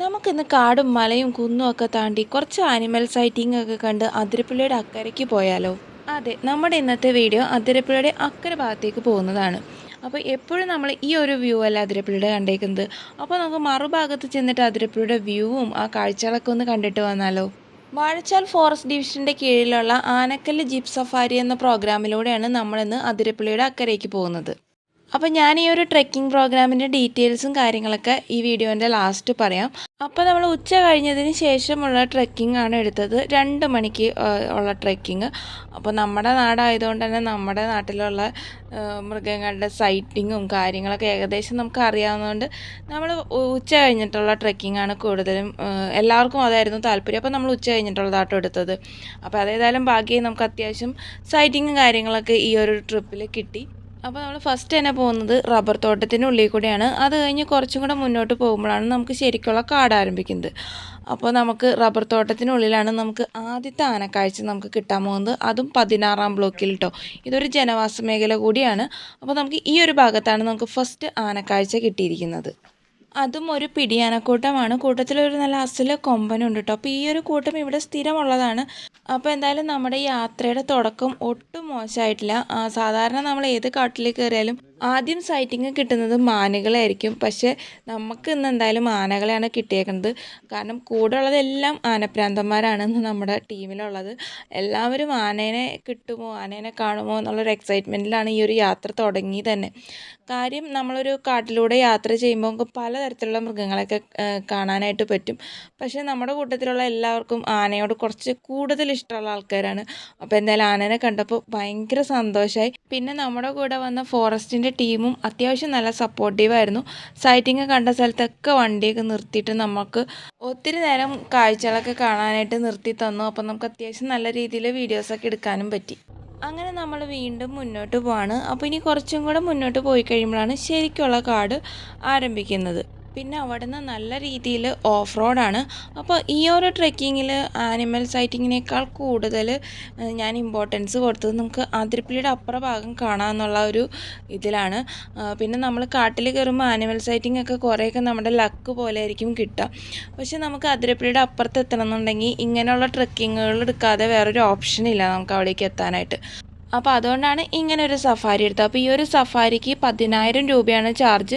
നമുക്കിന്ന് കാടും മലയും കുന്നും ഒക്കെ താണ്ടി കുറച്ച് ആനിമൽ സൈറ്റിംഗ് ഒക്കെ കണ്ട് അതിരപ്പുഴയുടെ അക്കരയ്ക്ക് പോയാലോ? അതെ നമ്മുടെ ഇന്നത്തെ വീഡിയോ അതിരപ്പുഴയുടെ അക്കര ഭാഗത്തേക്ക് പോകുന്നതാണ്. അപ്പോൾ എപ്പോഴും നമ്മൾ ഈ ഒരു വ്യൂ അല്ല അതിരപ്പുഴയുടെ കണ്ടേക്കുന്നത്. അപ്പോൾ നമുക്ക് മറുഭാഗത്ത് ചെന്നിട്ട് അതിരപ്പുഴയുടെ വ്യൂവും ആ കാഴ്ചകളൊക്കെ ഒന്ന് കണ്ടിട്ട് വന്നാലോ? വാഴച്ചാൽ ഫോറസ്റ്റ് ഡിവിഷന്റെ കീഴിലുള്ള ആനക്കല്ല് ജീപ്പ് സഫാരി എന്ന പ്രോഗ്രാമിലൂടെയാണ് നമ്മളിന്ന് അതിരപ്പള്ളിയുടെ അക്കരയ്ക്ക് പോകുന്നത്. അപ്പോൾ ഞാൻ ഈ ഒരു ട്രെക്കിംഗ് പ്രോഗ്രാമിന്റെ ഡീറ്റെയിൽസും കാര്യങ്ങളൊക്കെ ഈ വീഡിയോന്റെ ലാസ്റ്റ് പറയാം. അപ്പോൾ നമ്മൾ ഉച്ച കഴിഞ്ഞതിന് ശേഷമുള്ള ട്രെക്കിംഗ് ആണ് എടുത്തത്. രണ്ട് മണിക്ക് ഉള്ള ട്രെക്കിംഗ് അപ്പോൾ നമ്മുടെ നാടായതുകൊണ്ട് തന്നെ നമ്മുടെ നാട്ടിലുള്ള മൃഗങ്ങളുടെ സൈറ്റിങ്ങും കാര്യങ്ങളൊക്കെ ഏകദേശം നമുക്ക് അറിയാവുന്നതുകൊണ്ട് നമ്മൾ ഉച്ച കഴിഞ്ഞിട്ടുള്ള ട്രെക്കിംഗ് ആണ് കൂടുതലും എല്ലാവർക്കും അതായിരുന്നു താല്പര്യം. അപ്പോൾ നമ്മൾ ഉച്ച കഴിഞ്ഞിട്ടുള്ളതാട്ടോ എടുത്തത്. അപ്പോൾ അതേതായാലും ഭാഗ്യം നമുക്ക് അത്യാവശ്യം സൈറ്റിങ്ങും കാര്യങ്ങളൊക്കെ ഈ ഒരു ട്രിപ്പിൽ കിട്ടി. അപ്പോൾ നമ്മൾ ഫസ്റ്റ് തന്നെ പോകുന്നത് റബ്ബർ തോട്ടത്തിനുള്ളിൽ കൂടെയാണ്. അത് കഴിഞ്ഞ് കുറച്ചും കൂടെ മുന്നോട്ട് പോകുമ്പോഴാണ് നമുക്ക് ശരിക്കുള്ള കാട് ആരംഭിക്കുന്നത്. അപ്പോൾ നമുക്ക് റബ്ബർ തോട്ടത്തിനുള്ളിലാണ് നമുക്ക് ആദ്യത്തെ ആനക്കാഴ്ച നമുക്ക് കിട്ടാൻ പോകുന്നത്. അതും പതിനാറാം ബ്ലോക്കിൽ കേട്ടോ ഇതൊരു ജനവാസ മേഖല കൂടിയാണ്. അപ്പോൾ നമുക്ക് ഈ ഒരു ഭാഗത്താണ് നമുക്ക് ഫസ്റ്റ് ആനക്കാഴ്ച കിട്ടിയിരിക്കുന്നത്. അതും ഒരു പിടിയാനക്കൂട്ടമാണ്. കൂട്ടത്തിലൊരു നല്ല അസല കൊമ്പനുണ്ട് കേട്ടോ. അപ്പോൾ ഈ ഒരു കൂട്ടം ഇവിടെ സ്ഥിരമുള്ളതാണ്. അപ്പോൾ എന്തായാലും നമ്മുടെ യാത്രയുടെ തുടക്കം ഒട്ടും മോശമായിട്ടില്ല. സാധാരണ നമ്മൾ ഏത് കാട്ടിലേക്ക് കയറിയാലും ആദ്യം സൈറ്റിങ് കിട്ടുന്നത് മാനകളായിരിക്കും. പക്ഷേ നമുക്ക് ഇന്ന് എന്തായാലും ആനകളെയാണ് കിട്ടിയേക്കുന്നത്. കാരണം കൂടെ ഉള്ളതെല്ലാം ആനപ്രാന്തന്മാരാണ് ഇന്ന് നമ്മുടെ ടീമിലുള്ളത് എല്ലാവരും ആനേനെ കിട്ടുമോ ആനേനെ കാണുമോ എന്നുള്ളൊരു എക്സൈറ്റ്മെന്റിലാണ് ഈ ഒരു യാത്ര തുടങ്ങി തന്നെ. കാര്യം നമ്മളൊരു കാട്ടിലൂടെ യാത്ര ചെയ്യുമ്പോൾ നമുക്ക് പലതരത്തിലുള്ള മൃഗങ്ങളെയൊക്കെ കാണാനായിട്ട് പറ്റും. പക്ഷേ നമ്മുടെ കൂട്ടത്തിലുള്ള എല്ലാവർക്കും ആനയോട് കുറച്ച് കൂടുതൽ ഇഷ്ടമുള്ള ആൾക്കാരാണ്. അപ്പോൾ എന്തായാലും ആനേനെ കണ്ടപ്പോൾ ഭയങ്കര സന്തോഷമായി പിന്നെ നമ്മുടെ കൂടെ വന്ന ഫോറസ്റ്റിന്റെ ടീമും അത്യാവശ്യം നല്ല സപ്പോർട്ടീവായിരുന്നു സൈറ്റിങ് കണ്ട സ്ഥലത്തൊക്കെ വണ്ടിയൊക്കെ നിർത്തിയിട്ട് നമുക്ക് ഒത്തിരി നേരം കാഴ്ചകളൊക്കെ കാണാനായിട്ട് നിർത്തി തന്നു. അപ്പോൾ നമുക്ക് അത്യാവശ്യം നല്ല രീതിയിൽ വീഡിയോസൊക്കെ എടുക്കാനും പറ്റി. അങ്ങനെ നമ്മൾ വീണ്ടും മുന്നോട്ട് പോവാണ്. അപ്പോൾ ഇനി കുറച്ചും കൂടെ മുന്നോട്ട് പോയി കഴിയുമ്പോഴാണ് ശരിക്കുള്ള കാട് ആരംഭിക്കുന്നത്. പിന്നെ അവിടെ നിന്ന് നല്ല രീതിയിൽ ഓഫ് റോഡാണ് അപ്പോൾ ഈ ഒരു ട്രെക്കിങ്ങിൽ ആനിമൽ സൈറ്റിങ്ങിനേക്കാൾ കൂടുതൽ ഞാൻ ഇമ്പോർട്ടൻസ് കൊടുത്തത് നമുക്ക് അതിരപ്പള്ളിയുടെ അപ്പുറ ഭാഗം കാണാമെന്നുള്ള ഒരു ഇതിലാണ്. പിന്നെ നമ്മൾ കാട്ടിൽ കയറുമ്പോൾ ആനിമൽ സൈറ്റിംഗ് ഒക്കെ കുറേയൊക്കെ നമ്മുടെ ലക്ക് പോലെ ആയിരിക്കും കിട്ടുക. പക്ഷെ നമുക്ക് അതിരപ്പള്ളിയുടെ അപ്പുറത്ത് എത്തണം എന്നുണ്ടെങ്കിൽ ഇങ്ങനെയുള്ള ട്രെക്കിങ്ങുകൾ എടുക്കാതെ വേറൊരു ഓപ്ഷൻ ഇല്ല നമുക്ക് അവിടേക്ക് എത്താനായിട്ട്. അപ്പോൾ അതുകൊണ്ടാണ് ഇങ്ങനെ ഒരു സഫാരി എടുത്തത്. അപ്പോൾ ഈ ഒരു സഫാരിക്ക് പതിനായിരം രൂപയാണ് ചാർജ്.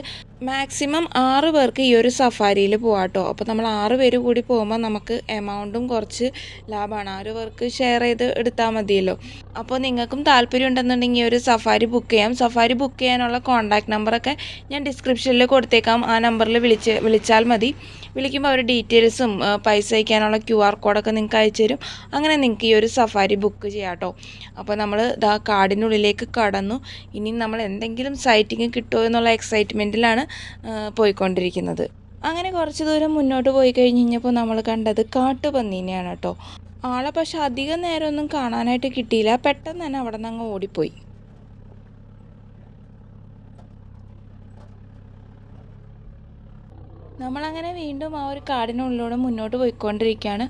മാക്സിമം ആറ് പേർക്ക് ഈ ഒരു സഫാരിയിൽ പോകാട്ടോ അപ്പോൾ നമ്മൾ ആറ് പേര് കൂടി പോകുമ്പോൾ നമുക്ക് എമൗണ്ടും കുറച്ച് ലാഭമാണ് ആറ് പേർക്ക് ഷെയർ ചെയ്ത് എടുത്താൽ മതിയല്ലോ. അപ്പോൾ നിങ്ങൾക്കും താല്പര്യം ഉണ്ടെന്നുണ്ടെങ്കിൽ ഈ ഒരു സഫാരി ബുക്ക് ചെയ്യാം. സഫാരി ബുക്ക് ചെയ്യാനുള്ള കോൺടാക്ട് നമ്പറൊക്കെ ഞാൻ ഡിസ്ക്രിപ്ഷനിൽ കൊടുത്തേക്കാം. ആ നമ്പറിൽ വിളിച്ച് വിളിച്ചാൽ മതി. വിളിക്കുമ്പോൾ അവർ ഡീറ്റെയിൽസും പൈസ അയക്കാനുള്ള ക്യു ആർ കോഡൊക്കെ നിങ്ങൾക്ക് അയച്ചു തരും. അങ്ങനെ നിങ്ങൾക്ക് ഈ ഒരു സഫാരി ബുക്ക് ചെയ്യാം കേട്ടോ അപ്പോൾ നമ്മൾ ഇതാ കാടിനുള്ളിലേക്ക് കടന്നു. ഇനി നമ്മൾ എന്തെങ്കിലും സൈറ്റിങ് കിട്ടുമോ എന്നുള്ള എക്സൈറ്റ്മെന്റിലാണ് പോയിക്കൊണ്ടിരിക്കുന്നത്. അങ്ങനെ കുറച്ച് ദൂരം മുന്നോട്ട് പോയി കഴിഞ്ഞ് കഴിഞ്ഞപ്പോൾ നമ്മൾ കണ്ടത് കാട്ടുപന്നീനെയാണ് കേട്ടോ ആളെ പക്ഷെ അധികം നേരമൊന്നും കാണാനായിട്ട് കിട്ടിയില്ല. പെട്ടെന്ന് തന്നെ അവിടെ നിന്ന് അങ്ങ് ഓടിപ്പോയി. നമ്മളങ്ങനെ വീണ്ടും ആ ഒരു കാടിനുള്ളിലൂടെ മുന്നോട്ട് പോയിക്കൊണ്ടിരിക്കുകയാണ്.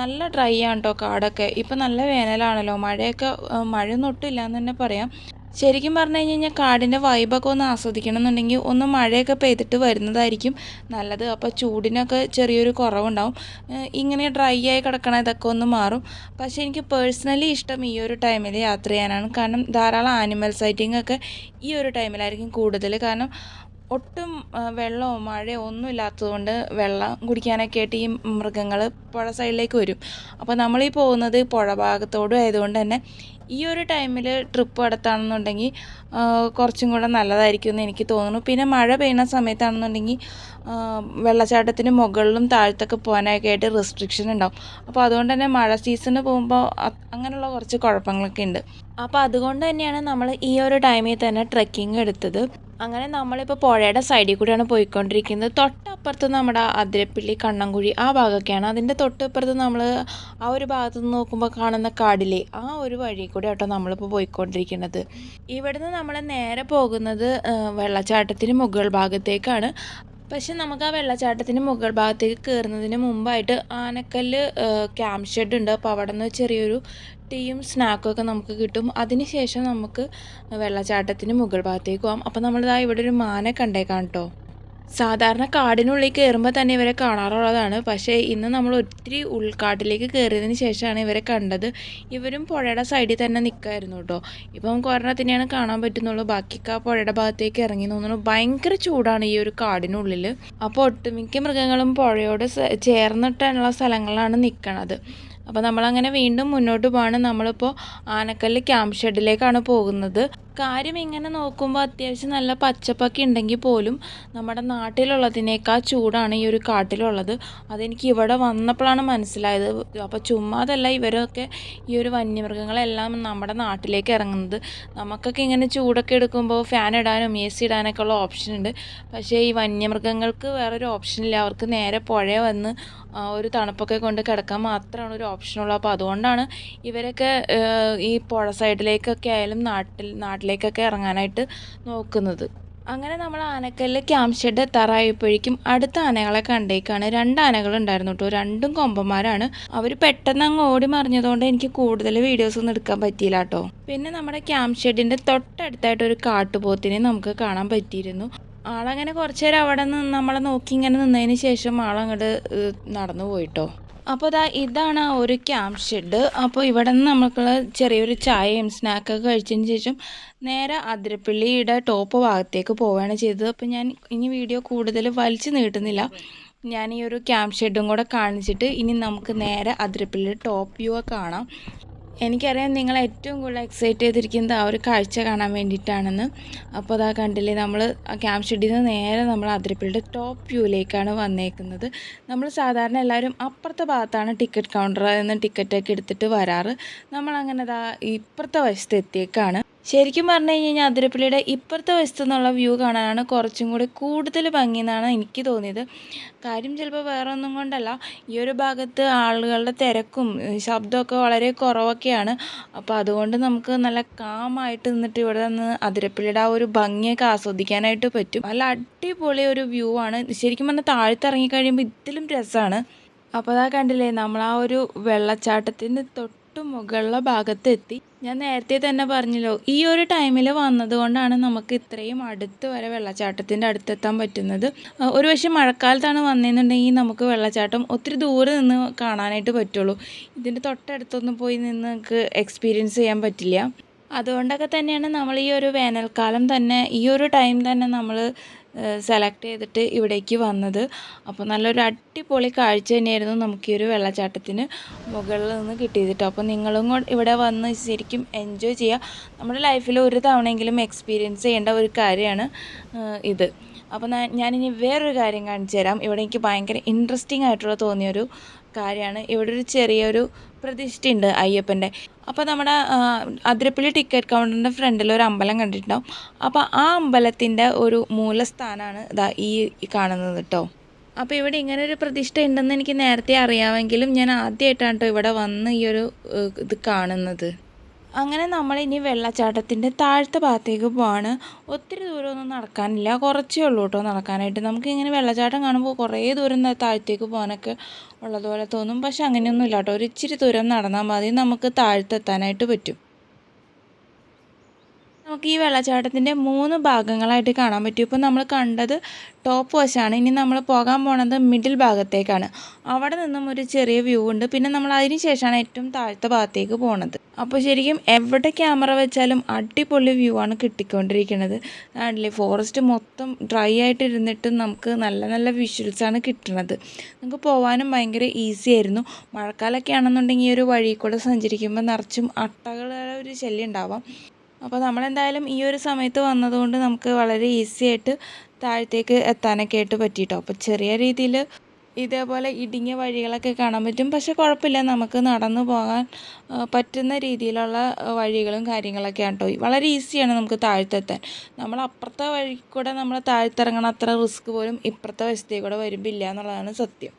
നല്ല ഡ്രൈ ആണ് കേട്ടോ കാടൊക്കെ. ഇപ്പം നല്ല വേനലാണല്ലോ. മഴയൊക്കെ മഴ ഒട്ടുമില്ല എന്ന് തന്നെ പറയാം. ശരിക്കും പറഞ്ഞു കഴിഞ്ഞ് കഴിഞ്ഞാൽ കാടിന്റെ വൈബൊക്കെ ഒന്ന് ആസ്വദിക്കണം എന്നുണ്ടെങ്കിൽ ഒന്ന് മഴയൊക്കെ പെയ്തിട്ട് വരുന്നതായിരിക്കും നല്ലത്. അപ്പോൾ ചൂടിനൊക്കെ ചെറിയൊരു കുറവുണ്ടാവും. ഇങ്ങനെ ഡ്രൈ ആയി കിടക്കണ ഇതൊക്കെ ഒന്ന് മാറും. പക്ഷേ എനിക്ക് പേഴ്സണലി ഇഷ്ടം ഈ ഒരു ടൈമിൽ യാത്ര ചെയ്യാനാണ്. കാരണം ധാരാളം ആനിമൽ സൈറ്റിംഗ് ഒക്കെ ഈ ഒരു ടൈമിലായിരിക്കും കൂടുതൽ കാരണം ഒട്ടും വെള്ളമോ മഴയോ ഒന്നും ഇല്ലാത്തതുകൊണ്ട് വെള്ളം കുടിക്കാനൊക്കെ ആയിട്ട് ഈ മൃഗങ്ങൾ പുഴ സൈഡിലേക്ക് വരും. അപ്പോൾ നമ്മളീ പോകുന്നത് പുഴ ഭാഗത്തോടും ആയതുകൊണ്ട് തന്നെ ഈ ഒരു ടൈമിൽ ട്രിപ്പ് നടത്തുകയാണെന്നുണ്ടെങ്കിൽ കുറച്ചും കൂടെ നല്ലതായിരിക്കും എന്ന് എനിക്ക് തോന്നുന്നു. പിന്നെ മഴ പെയ്യുന്ന സമയത്താണെന്നുണ്ടെങ്കിൽ വെള്ളച്ചാട്ടത്തിന് മുകളിലും താഴത്തൊക്കെ പോകാനൊക്കെ ആയിട്ട് റെസ്ട്രിക്ഷൻ ഉണ്ടാവും. അപ്പോൾ അതുകൊണ്ട് തന്നെ മഴ സീസണിൽ പോകുമ്പോൾ അങ്ങനെയുള്ള കുറച്ച് കുഴപ്പങ്ങളൊക്കെ ഉണ്ട്. അപ്പോൾ അതുകൊണ്ട് തന്നെയാണ് നമ്മൾ ഈ ഒരു ടൈമിൽ തന്നെ ട്രെക്കിംഗ് എടുത്തത്. അങ്ങനെ നമ്മളിപ്പോൾ പുഴയുടെ സൈഡിൽ കൂടിയാണ് പോയിക്കൊണ്ടിരിക്കുന്നത്. തൊട്ടപ്പുറത്ത് നമ്മുടെ അതിരപ്പിള്ളി കണ്ണൻകുഴി ആ ഭാഗമൊക്കെയാണ്. അതിന്റെ തൊട്ടപ്പുറത്ത് നമ്മൾ ആ ഒരു ഭാഗത്ത് നിന്ന് നോക്കുമ്പോൾ കാണുന്ന കാടിലെ ആ ഒരു വഴി കൂടെ ആട്ടോ നമ്മളിപ്പോൾ പോയിക്കൊണ്ടിരിക്കുന്നത്. ഇവിടുന്ന് നമ്മൾ നേരെ പോകുന്നത് വെള്ളച്ചാട്ടത്തിന് മുകൾ ഭാഗത്തേക്കാണ്. പക്ഷെ നമുക്ക് ആ വെള്ളച്ചാട്ടത്തിന് മുകൾ ഭാഗത്തേക്ക് കയറുന്നതിന് മുമ്പായിട്ട് ആനക്കല്ല് ക്യാമ്പ് ഷെഡ് ഉണ്ട്. അപ്പോൾ അവിടെ നിന്ന് ചെറിയൊരു ടീയും സ്നാക്കും ഒക്കെ നമുക്ക് കിട്ടും. അതിന് ശേഷം നമുക്ക് വെള്ളച്ചാട്ടത്തിന് മുകൾ ഭാഗത്തേക്ക് പോകാം അപ്പോൾ നമ്മളിതാ ഇവിടെ ഒരു മാനെ കണ്ടേക്കാം കേട്ടോ. സാധാരണ കാടിനുള്ളിൽ കയറുമ്പോൾ തന്നെ ഇവരെ കാണാറുള്ളതാണ്. പക്ഷേ ഇന്ന് നമ്മൾ ഒത്തിരി ഉൾക്കാട്ടിലേക്ക് കയറിയതിന് ശേഷമാണ് ഇവരെ കണ്ടത്. ഇവരും പുഴയുടെ സൈഡിൽ തന്നെ നിൽക്കായിരുന്നു കേട്ടോ. ഇപ്പം നമുക്ക് ഒരെണ്ണത്തിനെയാണ് കാണാൻ പറ്റുന്നുള്ളൂ. ബാക്കിയൊക്കെ ആ പുഴയുടെ ഭാഗത്തേക്ക് ഇറങ്ങി തോന്നുന്നു ഭയങ്കര ചൂടാണ് ഈ ഒരു കാടിനുള്ളിൽ അപ്പോൾ ഒട്ടുമിക്ക മൃഗങ്ങളും പുഴയോട് ചേർന്നിട്ടുള്ള സ്ഥലങ്ങളിലാണ് നിൽക്കണത് അപ്പോൾ നമ്മളങ്ങനെ വീണ്ടും മുന്നോട്ട് പോവാണ്. നമ്മളിപ്പോൾ ആനക്കല്ല് ക്യാമ്പ് ഷെഡിലേക്കാണ് പോകുന്നത്. കാര്യം ഇങ്ങനെ നോക്കുമ്പോൾ അത്യാവശ്യം നല്ല പച്ചപ്പൊക്കെ ഉണ്ടെങ്കിൽ പോലും നമ്മുടെ നാട്ടിലുള്ളതിനേക്കാൾ ചൂടാണ് ഈ ഒരു കാട്ടിലുള്ളത്. അതെനിക്ക് ഇവിടെ വന്നപ്പോഴാണ് മനസ്സിലായത്. അപ്പോൾ ചുമ്മാതല്ല ഇവരൊക്കെ ഈ ഒരു വന്യമൃഗങ്ങളെല്ലാം നമ്മുടെ നാട്ടിലേക്ക് ഇറങ്ങുന്നത്. നമുക്കൊക്കെ ഇങ്ങനെ ചൂടൊക്കെ എടുക്കുമ്പോൾ ഫാൻ ഇടാനും എ സി ഇടാനൊക്കെ ഉള്ള ഓപ്ഷൻ ഉണ്ട്. പക്ഷേ ഈ വന്യമൃഗങ്ങൾക്ക് വേറൊരു ഓപ്ഷൻ ഇല്ല. അവർക്ക് നേരെ പുഴ വന്ന് ഒരു തണുപ്പൊക്കെ കൊണ്ട് കിടക്കാൻ മാത്രമാണ് ഒരു ഓപ്ഷനുള്ളൂ അപ്പോൾ അതുകൊണ്ടാണ് ഇവരൊക്കെ ഈ പുഴ സൈഡിലേക്കൊക്കെ ആയാലും നാട്ടിൽ നാട്ടിൽ നാട്ടിലേക്കൊക്കെ ഇറങ്ങാനായിട്ട് നോക്കുന്നത്. അങ്ങനെ നമ്മൾ ആനക്കല്ല് ക്യാമ്പ് ഷെഡ് എത്താറായപ്പോഴേക്കും അടുത്ത ആനകളെ കണ്ടേക്കാണ് രണ്ട് ആനകൾ ഉണ്ടായിരുന്നു കേട്ടോ. രണ്ടും കൊമ്പന്മാരാണ്. അവർ പെട്ടെന്ന് അങ്ങ് ഓടി മറിഞ്ഞതുകൊണ്ട് എനിക്ക് കൂടുതൽ വീഡിയോസ് ഒന്നും എടുക്കാൻ പറ്റിയില്ല കേട്ടോ. പിന്നെ നമ്മുടെ ക്യാമ്പ് ഷെഡിന്റെ തൊട്ടടുത്തായിട്ട് ഒരു കാട്ടുപോത്തിനെ നമുക്ക് കാണാൻ പറ്റിയിരുന്നു. ആളങ്ങനെ കുറച്ചു നേരം അവിടെ നിന്ന് നമ്മളെ നോക്കി ഇങ്ങനെ നിന്നതിന് ശേഷം ആളങ്ങോട്ട് നടന്നു പോയിട്ടോ അപ്പോൾ ഇതാ ഇതാണ് ആ ഒരു ക്യാമ്പ് ഷെഡ്. അപ്പോൾ ഇവിടെ നിന്ന് നമുക്ക് ചെറിയൊരു ചായയും സ്നാക്കൊക്കെ കഴിച്ചതിന് ശേഷം നേരെ അതിരപ്പള്ളിയുടെ ടോപ്പ് ഭാഗത്തേക്ക് പോവുകയാണ് ചെയ്തത്. അപ്പോൾ ഞാൻ ഇനി വീഡിയോ കൂടുതൽ വലിച്ചു നീട്ടുന്നില്ല. ഞാൻ ഈ ഒരു ക്യാമ്പ് ഷെഡും കൂടെ കാണിച്ചിട്ട് ഇനി നമുക്ക് നേരെ അതിരപ്പള്ളിയുടെ ടോപ്പ് വ്യൂ കാണാം. എനിക്കറിയാം നിങ്ങൾ ഏറ്റവും കൂടുതൽ എക്സൈറ്റ് ചെയ്തിരിക്കുന്നത് ആ ഒരു കാഴ്ച കാണാൻ വേണ്ടിയിട്ടാണെന്ന്. അപ്പോൾ അതാ കണ്ടില്ലേ നമ്മൾ ആ ക്യാമ്പ് ഷെഡിൽ നിന്ന് നേരെ നമ്മൾ അതിരപ്പള്ളിയുടെ ടോപ്പ് വ്യൂയിലേക്കാണ് വന്നേക്കുന്നത്. നമ്മൾ സാധാരണ എല്ലാവരും അപ്പുറത്തെ ഭാഗത്താണ് ടിക്കറ്റ് കൗണ്ടറിൽ നിന്ന് ടിക്കറ്റൊക്കെ എടുത്തിട്ട് വരാറ്. നമ്മളങ്ങനെ ദാ ഇപ്പുറത്തെ വശത്ത് എത്തിയേക്കാണ് ശരിക്കും പറഞ്ഞു കഴിഞ്ഞാൽ അതിരപ്പള്ളിയുടെ ഇപ്പുറത്തെ വശത്തു നിന്നുള്ള വ്യൂ കാണാനാണ് കുറച്ചും കൂടി കൂടുതൽ ഭംഗി എന്നാണ് എനിക്ക് തോന്നിയത്. കാര്യം ചിലപ്പോൾ വേറെ ഒന്നും കൊണ്ടല്ല ഈ ഒരു ഭാഗത്ത് ആളുകളുടെ തിരക്കും ശബ്ദമൊക്കെ വളരെ കുറവൊക്കെയാണ്. അപ്പോൾ അതുകൊണ്ട് നമുക്ക് നല്ല കാമായിട്ട് നിന്നിട്ട് ഇവിടെ നിന്ന് അതിരപ്പള്ളിയുടെ ആ ഒരു ഭംഗിയൊക്കെ ആസ്വദിക്കാനായിട്ട് പറ്റും. നല്ല അടിപൊളി ഒരു വ്യൂ ആണ്. ശരിക്കും പറഞ്ഞാൽ താഴ്ത്തിറങ്ങി കഴിയുമ്പോൾ ഇതിലും രസമാണ്. അപ്പോൾ അതാ കണ്ടില്ലേ നമ്മൾ ആ ഒരു വെള്ളച്ചാട്ടത്തിന്റെ തൊട്ട് മുകളിലെ ഭാഗത്ത് എത്തി ഞാൻ നേരത്തെ തന്നെ പറഞ്ഞല്ലോ ഈ ഒരു ടൈമിൽ വന്നതുകൊണ്ടാണ് നമുക്ക് ഇത്രയും അടുത്ത് വരെ വെള്ളച്ചാട്ടത്തിന്റെ അടുത്തെത്താൻ പറ്റുന്നത്. ഒരു പക്ഷേ മഴക്കാലത്താണ് വന്നതെന്നുണ്ടെങ്കിൽ നമുക്ക് വെള്ളച്ചാട്ടം ഒത്തിരി ദൂരെ നിന്ന് കാണാനായിട്ട് പറ്റുള്ളൂ. ഇതിന്റെ തൊട്ടടുത്തൊന്നും പോയി നിന്ന് നമുക്ക് എക്സ്പീരിയൻസ് ചെയ്യാൻ പറ്റില്ല. അതുകൊണ്ടൊക്കെ തന്നെയാണ് നമ്മൾ ഈ ഒരു വേനൽക്കാലം തന്നെ ഈ ഒരു ടൈം തന്നെ നമ്മൾ സെലക്ട് ചെയ്തിട്ട് ഇവിടേക്ക് വന്നത്. അപ്പോൾ നല്ലൊരു അടിപൊളി കാഴ്ച തന്നെയായിരുന്നു നമുക്ക് ഈ ഒരു വെള്ളച്ചാട്ടത്തിന് മുകളിൽ നിന്ന് കിട്ടിയത് കേട്ടോ അപ്പോൾ നിങ്ങളും കൂടെ ഇവിടെ വന്ന് ശരിക്കും എൻജോയ് ചെയ്യുക നമ്മുടെ ലൈഫിൽ ഒരു തവണയെങ്കിലും എക്സ്പീരിയൻസ് ചെയ്യേണ്ട ഒരു കാര്യമാണ് ഇത്. അപ്പോൾ ഞാനിനി വേറൊരു കാര്യം കാണിച്ചു തരാം ഇവിടെ എനിക്ക് ഭയങ്കര ഇൻട്രസ്റ്റിംഗ് ആയിട്ടുള്ള തോന്നിയൊരു കാര്യമാണ്. ഇവിടെ ഒരു ചെറിയൊരു പ്രതിഷ്ഠയുണ്ട് അയ്യപ്പന്റെ. അപ്പോൾ നമ്മുടെ അതിരപ്പള്ളി ടിക്കറ്റ് കൗണ്ടറിന്റെ ഫ്രണ്ടിൽ ഒരു അമ്പലം കണ്ടിട്ടുണ്ടാവും. അപ്പോൾ ആ അമ്പലത്തിന്റെ ഒരു മൂലസ്ഥാനമാണ് ഇതാ ഈ കാണുന്നത് കേട്ടോ അപ്പോൾ ഇവിടെ ഇങ്ങനെ ഒരു പ്രതിഷ്ഠ ഉണ്ടെന്ന് എനിക്ക് നേരത്തെ അറിയാമെങ്കിലും ഞാൻ ആദ്യമായിട്ടാണ് കേട്ടോ ഇവിടെ വന്ന് ഈ ഒരു ഇത് കാണുന്നത്. അങ്ങനെ നമ്മൾ ഇനി വെള്ളച്ചാട്ടത്തിന്റെ താഴത്തെ ഭാഗത്തേക്ക് പോവാണ്. ഒത്തിരി ദൂരമൊന്നും നടക്കാനില്ല. കുറച്ചേ ഉള്ളൂ കേട്ടോ നടക്കാനായിട്ട്. നമുക്ക് ഇങ്ങനെ വെള്ളച്ചാട്ടം കാണുമ്പോൾ കുറേ ദൂരം താഴത്തേക്ക് പോകാനൊക്കെ ഉള്ളതുപോലെ തോന്നും. പക്ഷെ അങ്ങനെയൊന്നും ഇല്ല കേട്ടോ. ഒരു ഇച്ചിരി ദൂരം നടന്നാൽ മതി. നമുക്ക് താഴത്തെത്താനായിട്ട് പറ്റും. നമുക്ക് ഈ വെള്ളച്ചാട്ടത്തിന്റെ മൂന്ന് ഭാഗങ്ങളായിട്ട് കാണാൻ പറ്റും. ഇപ്പോൾ നമ്മൾ കണ്ടത് ടോപ്പ് വശമാണ്. ഇനി നമ്മൾ പോകാൻ പോണത് മിഡിൽ ഭാഗത്തേക്കാണ്. അവിടെ നിന്നും ഒരു ചെറിയ വ്യൂ ഉണ്ട്. പിന്നെ നമ്മൾ അതിന് ശേഷമാണ് ഏറ്റവും താഴത്തെ ഭാഗത്തേക്ക് പോണത്. അപ്പോൾ ശരിക്കും എവിടെ ക്യാമറ വെച്ചാലും അടിപൊളി വ്യൂ ആണ് കിട്ടിക്കൊണ്ടിരിക്കുന്നത്. ആണല്ലേ ഫോറസ്റ്റ് മൊത്തം ഡ്രൈ ആയിട്ട് ഇരുന്നിട്ട് നമുക്ക് നല്ല നല്ല വിഷ്വൽസാണ് കിട്ടുന്നത് നമുക്ക് പോകാനും ഭയങ്കര ഈസി ആയിരുന്നു. മഴക്കാലമൊക്കെ ആണെന്നുണ്ടെങ്കിൽ ഈ ഒരു വഴി കൂടെ സഞ്ചരിക്കുമ്പോൾ നിറച്ചും അട്ടകളുടെ ഒരു ശല്യം ഉണ്ടാവാം. അപ്പോൾ നമ്മളെന്തായാലും ഈ ഒരു സമയത്ത് വന്നതുകൊണ്ട് നമുക്ക് വളരെ ഈസി ആയിട്ട് താഴത്തേക്ക് എത്താനൊക്കെ ആയിട്ട് പറ്റിയിട്ടോ അപ്പോൾ ചെറിയ രീതിയിൽ ഇതേപോലെ ഇടുങ്ങിയ വഴികളൊക്കെ കാണാൻ പറ്റും. പക്ഷെ കുഴപ്പമില്ല നമുക്ക് നടന്നു പോകാൻ പറ്റുന്ന രീതിയിലുള്ള വഴികളും കാര്യങ്ങളൊക്കെയാണ് കേട്ടോ. വളരെ ഈസിയാണ് നമുക്ക് താഴ്ത്തെത്താൻ. നമ്മൾ അപ്പുറത്തെ വഴി കൂടെ നമ്മൾ താഴ്ത്തിറങ്ങണം അത്ര റിസ്ക് പോലും ഇപ്പുറത്തെ വശത്തേ കൂടെ വരുമ്പോൾ ഇല്ല എന്നുള്ളതാണ് സത്യം.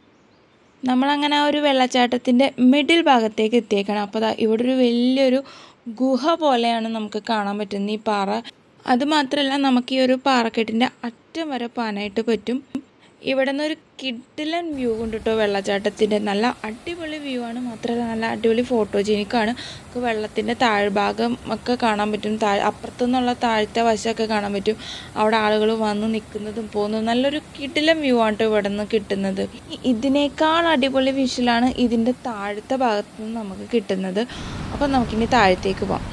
നമ്മളങ്ങനെ ആ ഒരു വെള്ളച്ചാട്ടത്തിന്റെ മിഡിൽ ഭാഗത്തേക്ക് എത്തിയേക്കണം. അപ്പോൾ ഇവിടെ ഒരു വലിയൊരു ഗുഹ പോലെയാണ് നമുക്ക് കാണാൻ പറ്റുന്നത് ഈ പാറ. അതുമാത്രമല്ല നമുക്ക് ഈ ഒരു പാറക്കെട്ടിന്റെ അറ്റം വരെ പോകാനായിട്ട് പറ്റും. ഇവിടെ നിന്ന് ഒരു കിഡിലൻ വ്യൂ ഉണ്ട് കേട്ടോ വെള്ളച്ചാട്ടത്തിന്റെ നല്ല അടിപൊളി വ്യൂ ആണ്. മാത്രമല്ല നല്ല അടിപൊളി ഫോട്ടോജനിക്കാണ് നമുക്ക് വെള്ളത്തിന്റെ താഴ്ഭാഗം ഒക്കെ കാണാൻ പറ്റും. താഴ് അപ്പുറത്തു നിന്നുള്ള താഴത്തെ വശമൊക്കെ കാണാൻ പറ്റും. അവിടെ ആളുകൾ വന്ന് നിൽക്കുന്നതും പോകുന്നതും നല്ലൊരു കിഡിലൻ വ്യൂ ആണ് കേട്ടോ ഇവിടെ നിന്ന് കിട്ടുന്നത് ഇതിനേക്കാൾ അടിപൊളി വിഷലാണ് ഇതിന്റെ താഴത്തെ ഭാഗത്തു നിന്ന് നമുക്ക് കിട്ടുന്നത്. അപ്പം നമുക്കിനി താഴത്തേക്ക് പോകാം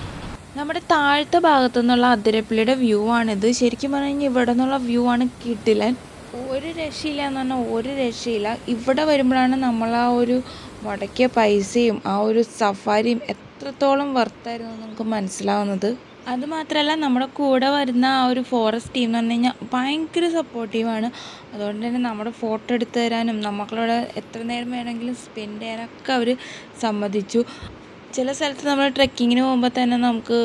നമ്മുടെ താഴത്തെ ഭാഗത്തു നിന്നുള്ള അതിരപ്പള്ളിയുടെ വ്യൂ ആണിത്. ശരിക്കും പറഞ്ഞു കഴിഞ്ഞാൽ ഇവിടെ നിന്നുള്ള വ്യൂ ആണ് കിട്ടിലൻ ഒരു രക്ഷയില്ല എന്ന് പറഞ്ഞാൽ ഒരു രക്ഷയില്ല. ഇവിടെ വരുമ്പോഴാണ് നമ്മൾ ആ ഒരു മുടക്കിയ പൈസയും ആ ഒരു സഫാരിയും എത്രത്തോളം വർത്തായിരുന്നു നമുക്ക് മനസ്സിലാവുന്നത്. അതുമാത്രമല്ല നമ്മുടെ കൂടെ വരുന്ന ആ ഒരു ഫോറസ്റ്റ് ടീം എന്ന് പറഞ്ഞു കഴിഞ്ഞാൽ ഭയങ്കര സപ്പോർട്ടീവാണ് അതുകൊണ്ട് തന്നെ നമ്മുടെ ഫോട്ടോ എടുത്തു തരാനും നമ്മളോട് എത്ര നേരം വേണമെങ്കിലും സ്പെൻഡ് ചെയ്യാനൊക്കെ അവർ സമ്മതിച്ചു. ചില സ്ഥലത്ത് നമ്മൾ ട്രക്കിങ്ങിന് പോകുമ്പോൾ തന്നെ നമുക്ക്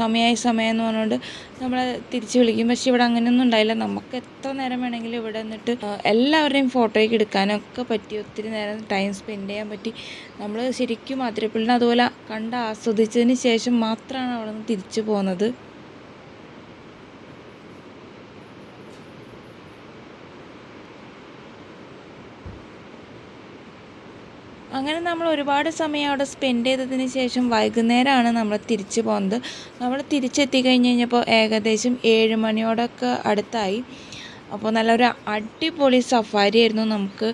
സമയമായി സമയം എന്ന് പറഞ്ഞുകൊണ്ട് നമ്മളെ തിരിച്ച് വിളിക്കും. പക്ഷെ ഇവിടെ അങ്ങനെയൊന്നും ഉണ്ടായില്ല. നമുക്ക് എത്ര നേരം വേണമെങ്കിലും ഇവിടെ നിന്നിട്ട് എല്ലാവരുടെയും ഫോട്ടോയൊക്കെ എടുക്കാനൊക്കെ പറ്റി ഒത്തിരി നേരം ടൈം സ്പെൻഡ് ചെയ്യാൻ പറ്റി. നമ്മൾ ശരിക്കും അതിരപ്പള്ളിനെ അതുപോലെ കണ്ട് ആസ്വദിച്ചതിന് ശേഷം മാത്രമാണ് അവിടെ നിന്ന് തിരിച്ചു പോകുന്നത് അങ്ങനെ നമ്മൾ ഒരുപാട് സമയം അവിടെ സ്പെൻഡ് ചെയ്തതിന് ശേഷം വൈകുന്നേരമാണ് നമ്മൾ തിരിച്ചു പോകുന്നത് നമ്മൾ തിരിച്ചെത്തി കഴിഞ്ഞ് കഴിഞ്ഞപ്പോൾ ഏകദേശം ഏഴ് മണിയോടൊക്കെ അടുത്തായി. അപ്പോൾ നല്ലൊരു അടിപൊളി സഫാരി ആയിരുന്നു നമുക്ക്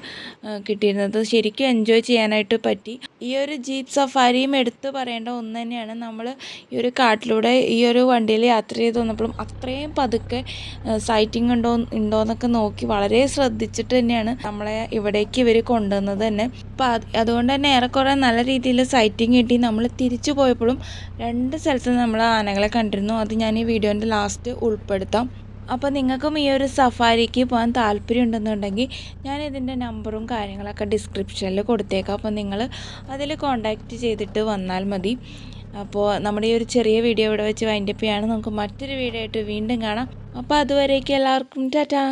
കിട്ടിയിരുന്നത്. ശരിക്കും എൻജോയ് ചെയ്യാനായിട്ട് പറ്റി. ഈ ഒരു ജീപ്പ് സഫാരിയും എടുത്തു പറയേണ്ട ഒന്ന് തന്നെയാണ് നമ്മൾ ഈ ഒരു കാട്ടിലൂടെ ഈ ഒരു വണ്ടിയിൽ യാത്ര ചെയ്ത് വന്നപ്പോഴും അത്രയും പതുക്കെ സൈറ്റിംഗ് ഉണ്ടോ ഉണ്ടോ എന്നൊക്കെ നോക്കി വളരെ ശ്രദ്ധിച്ചിട്ട് തന്നെയാണ് നമ്മളെ ഇവിടേക്ക് ഇവർ കൊണ്ടുവന്നത് തന്നെ. അപ്പോൾ അതുകൊണ്ട് തന്നെ ഏറെക്കുറെ നല്ല രീതിയിൽ സൈറ്റിംഗ് കിട്ടി. നമ്മൾ തിരിച്ചു പോയപ്പോഴും രണ്ട് സ്ഥലത്ത് നമ്മൾ ആനകളെ കണ്ടിരുന്നു. അത് ഞാൻ ഈ വീഡിയോന്റെ ലാസ്റ്റ് ഉൾപ്പെടുത്താം. അപ്പോൾ നിങ്ങൾക്കും ഈ ഒരു സഫാരിക്ക് പോകാൻ താല്പര്യം ഉണ്ടെന്നുണ്ടെങ്കിൽ ഞാൻ ഇതിന്റെ നമ്പറും കാര്യങ്ങളൊക്കെ ഡിസ്ക്രിപ്ഷനിൽ കൊടുത്തേക്കാം. അപ്പോൾ നിങ്ങൾ അതിൽ കോൺടാക്റ്റ് ചെയ്തിട്ട് വന്നാൽ മതി. അപ്പോൾ നമ്മുടെ ഈ ഒരു ചെറിയ വീഡിയോ ഇവിടെ വെച്ച് വൈൻഡപ്പ് ചെയ്യാണ്. നമുക്ക് മറ്റൊരു വീഡിയോ ആയിട്ട് വീണ്ടും കാണാം. അപ്പോൾ അതുവരേക്കും എല്ലാവർക്കും ടാറ്റാ.